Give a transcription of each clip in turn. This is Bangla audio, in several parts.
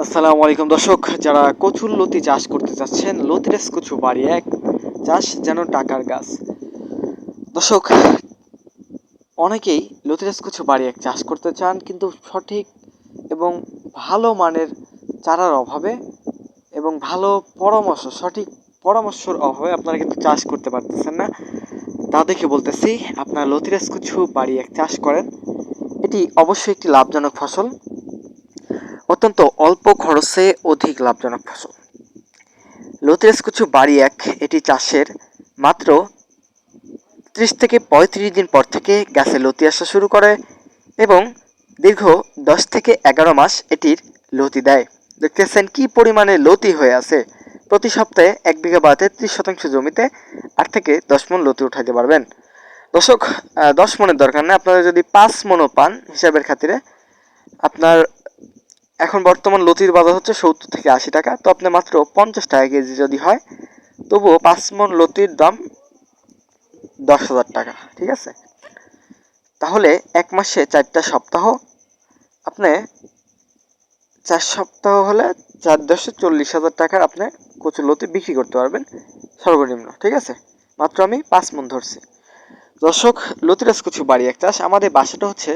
আসসালামু আলাইকুম দর্শক, যারা কচুর লতি চাষ করতে চাচ্ছেন লতিরেস কচু বাড়ি এক, চাষ যেন টাকার গাছ। দর্শক, অনেকেই লতিরেস কচু বাড়ি এক চাষ করতে চান, কিন্তু সঠিক এবং ভালো মানের চারার অভাবে এবং ভালো পরামর্শ, সঠিক পরামর্শের অভাবে আপনারা কিন্তু চাষ করতে পারতেছেন না। তা দেখে বলতেছি, আপনারা লতিরাজ কচু বাড়ি এক চাষ করেন, এটি অবশ্যই একটি লাভজনক ফসল। অত্যন্ত অল্প খরচে অধিক লাভজনক ফসল। লতিরাজ কচু বাড়ি এক, এটি চাষের মাত্র ত্রিশ থেকে পঁয়ত্রিশ দিন পর থেকে গাছে লতি আসা শুরু করে এবং দীর্ঘ দশ থেকে এগারো মাস এটির লতি দেয়। দেখতেছেন কি পরিমাণে লতি হয়ে আছে। প্রতি সপ্তাহে এক বিঘা বাড়াতে ত্রিশ শতাংশ জমিতে আট থেকে দশ মন লতি উঠাইতে পারবেন। দর্শক দশ মনের দরকার নেই। আপনারা যদি পাঁচ মনও পান, হিসাবের খাতিরে আপনার এখন বর্তমান লতির বাজার হচ্ছে সত্তর থেকে আশি টাকা, তো আপনি মাত্র পঞ্চাশ টাকা কেজি যদি হয়, তবুও পাঁচ মন লতির দাম দশ হাজার টাকা, ঠিক আছে? তাহলে এক মাসে চারটা সপ্তাহ, আপনি চার সপ্তাহ হলে চার দশে চল্লিশ হাজার টাকার আপনি কচুর লতি বিক্রি করতে পারবেন, সর্বনিম্ন, ঠিক আছে? মাত্র আমি পাঁচ মন ধরছি। দর্শক, লতিরাজ কচু বাড়ি এক চাষ, আমাদের বাসাটা হচ্ছে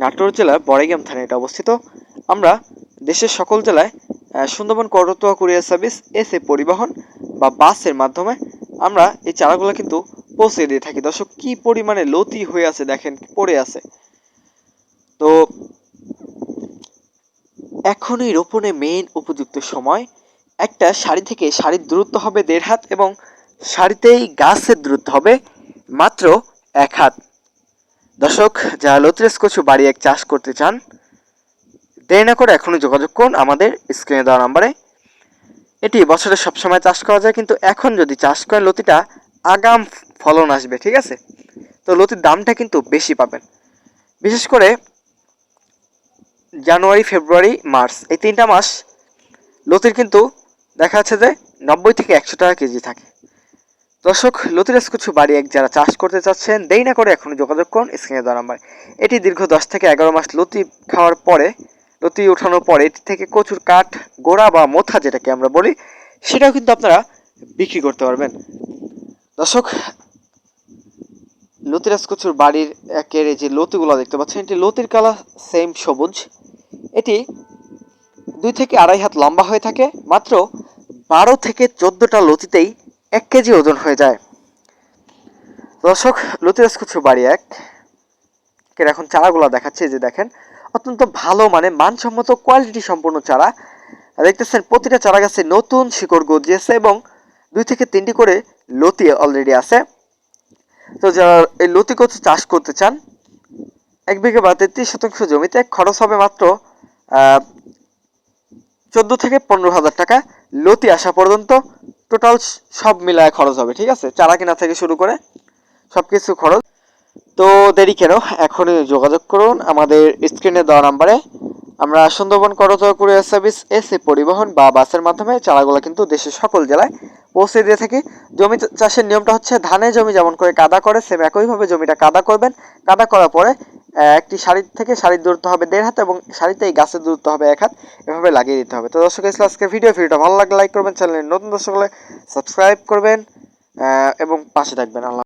নাটোর জেলার বড়াইগ্রাম থানায় এটা অবস্থিত। আমরা দেশের সকল জেলায় সুন্দরবন করতোয়া কুরিয়ার সার্ভিস এসে পরিবহন বা বাসের মাধ্যমে আমরা এই চারাগুলো কিন্তু পৌঁছে দিয়ে থাকি। দর্শক, কি পরিমাণে লতি হয়ে আছে দেখেন, পড়ে আছে। তো এখনই রোপণে মেইন উপযুক্ত সময়। একটা শাড়ি থেকে শাড়ির দূরত্ব হবে দেড় হাত এবং শাড়িতেই গাছের দূরত্ব হবে মাত্র এক হাত। দর্শক, যারা লতিরেস কচু বাড়ি এক চাষ করতে চান দেরি না করে এখনই যোগাযোগ করুন আমাদের স্ক্রিনে দেওয়া নাম্বারে। এটি বছরে সবসময় চাষ করা যায়, কিন্তু এখন যদি চাষ করেন লতিটা, আগাম ফলন আসবে, ঠিক আছে? তো লতির দামটা কিন্তু বেশি পাবেন। বিশেষ করে জানুয়ারি, ফেব্রুয়ারি, মার্চ এই তিনটা মাস লতির কিন্তু দেখা যাচ্ছে যে নব্বই থেকে একশো টাকা কেজি থাকে। দর্শক লতিরাজ কিছু বাড়ি এক যারা চাষ করতে চাচ্ছেন, দেরি না করে এখনই যোগাযোগ করুন স্ক্রিনে দেওয়া নাম্বার। এটি দীর্ঘ দশ থেকে এগারো মাস লতি খাওয়ার পরে লতি ওঠানোর পরে এটি থেকে কচুর কাঠ, গোড়া বা মোথা যেটাকে আমরা বলি, সেটাও কিন্তু আপনারা বিক্রি করতে পারবেন। দর্শক, লতিরাজ কচুর বাড়ির একের যে লতিগুলো দেখতে পাচ্ছেন, এটি লতির কালার সেম সবুজ। এটি দুই থেকে আড়াই হাত লম্বা হয়ে থাকে, মাত্র বারো থেকে চোদ্দোটা লতিতেই এক কেজি ওজন হয়ে যায়। দর্শক, লতিরাজ কচুর বাড়ি এক। এখন চারাগুলো দেখাচ্ছে যে দেখেন অত্যন্ত ভালো মানে মানসম্মত কোয়ালিটি সম্পন্ন চারা। দেখতেছেন, প্রতিটা চারা গাছে নতুন শিকড় গজিয়েছে এবং দুই থেকে তিনটি করে লতি অলরেডি আছে। তো যারা এই লতি কচু চাষ করতে চান, এক বিঘে বা তেত্রিশ শতাংশ জমিতে খরচ হবে মাত্র চোদ্দ থেকে পনেরো হাজার টাকা। লতি আসা পর্যন্ত টোটাল সব মিলায় খরচ হবে, ঠিক আছে? চারা কেনা থেকে শুরু করে সব কিছু খরচ। দেরি কেন? এখনই যোগাযোগ করুন। আমাদের স্ক্রিনে দেওয়া নাম্বারে আমরা সুন্দরবন করতোয়া কুরিয়ার সার্ভিস, এসে পরিবহন বা বাসের মাধ্যমে চারাগুলো কিন্তু দেশের সকল জেলায় পৌঁছে দিয়ে থাকি। জমি চাষের নিয়মটা হচ্ছে ধানের জমি যেমন করে কাদা করে সেম একইভাবে জমিটা কাদা করবেন। কাদা করার পরে একটি শাড়ির থেকে শাড়ির দূরত্ব হবে দেড় হাত এবং শাড়িতে এই গাছের দূরত্ব হবে এক হাত। এভাবে লাগিয়ে দিতে হবে। তো দর্শক ইসলাম আজকে ভিডিও ভিডিওটা ভালো লাগলে লাইক করবেন চ্যানেলের নতুন দর্শক হলে সাবস্ক্রাইব করবেন এবং পাশে থাকবেন। আল্লাহ